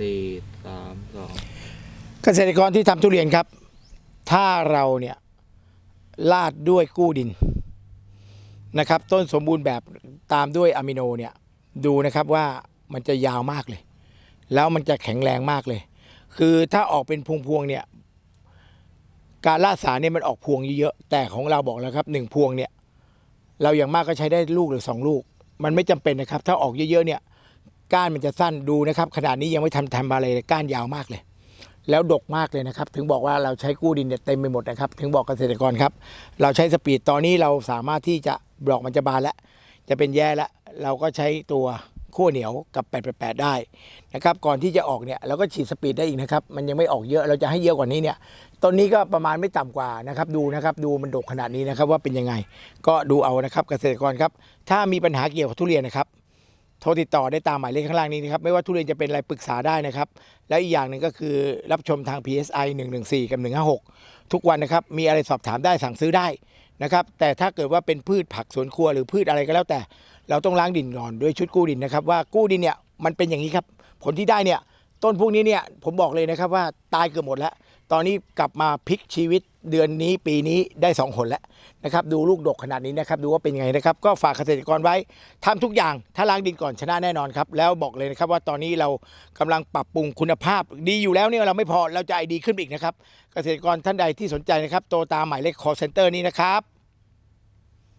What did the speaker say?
สี่สามสองเกษตรกรที่ทำทุเรียนครับ ถ้าเราเนี่ยลาดด้วยกู้ดินนะครับ ต้นสมบูรณ์แบบตามด้วยอะมิโนเนี่ยดูนะครับว่ามันจะยาวมากเลย แล้วมันจะแข็งแรงมากเลย คือถ้าออกเป็นพวงๆเนี่ยการล่าสารเนี่ยมันออกพวงเยอะๆแต่ของเราบอกแล้วครับหนึ่งพวงเนี่ยเราอย่างมากก็ใช้ได้ลูกหรือสองลูก มันไม่จำเป็นนะครับ ถ้าออกเยอะๆเนี่ย ก้านมันจะสั้นดูนะครับขนาดนี้ยังไม่ทำทำอะไรเลยก้านยาวมากเลย แล้วดกมากเลยนะครับ ถึงบอกว่าเราใช้กู้ดินเนี่ยเต็มไปหมดนะครับ ถึงบอกเกษตรกรครับ เราใช้สปีดตอนนี้เราสามารถที่จะดอกมันจะบานแล้ว จะเป็นแย่แล้วเราก็ใช้ตัวขั้วเหนียวกับ 888 ได้นะครับ ก่อนที่จะออกเนี่ยเราก็ฉีดสปีดได้อีกนะครับ มันยังไม่ออกเยอะ เราจะให้เยอะกว่านี้เนี่ย ต้นนี้ก็ประมาณไม่ต่ำกว่านะครับ ดูนะครับ ดูมันดกขนาดนี้นะครับว่าเป็นยังไง ก็ดูเอานะครับเกษตรกรครับ ถ้ามีปัญหาเกี่ยวกับทุเรียนนะครับ โทรติดต่อได้ตามหมายเลขข้างล่างนี้นะครับ ไม่ว่าทุเรียนจะเป็นอะไรปรึกษาได้นะครับ และอีกอย่างหนึ่งก็คือรับชมทาง PSI 114 กับ 156 ทุกวันนะครับ มีอะไรสอบถามได้สั่งซื้อได้นะครับ แต่ถ้าเกิดว่าเป็นพืชผักสวนครัวหรือพืชอะไรก็แล้วแต่ เราต้องล้างดินก่อนด้วยชุดกู้ดินนะครับ ว่ากู้ดินเนี่ยมันเป็นอย่างนี้ครับ ผลที่ได้เนี่ย ต้นพวกนี้เนี่ยผมบอกเลยนะครับว่าตายเกือบหมดแล้ว ตอนนี้กลับมาพลิกชีวิตเดือนนี้ปีนี้ได้สองผลแล้วนะครับดูลูกดกขนาดนี้นะครับดูว่าเป็นยังไงนะครับก็ฝากเกษตรกรไว้ทำทุกอย่างถ้าล้างดินก่อนชนะแน่นอนครับแล้วบอกเลยนะครับว่าตอนนี้เรากำลังปรับปรุงคุณภาพ ดีอยู่แล้วเนี่ยเราไม่พอเราจะไอดีขึ้นอีกนะครับเกษตรกรท่านใดที่สนใจนะครับโทรตามหมายเลข call center นี้นะครับ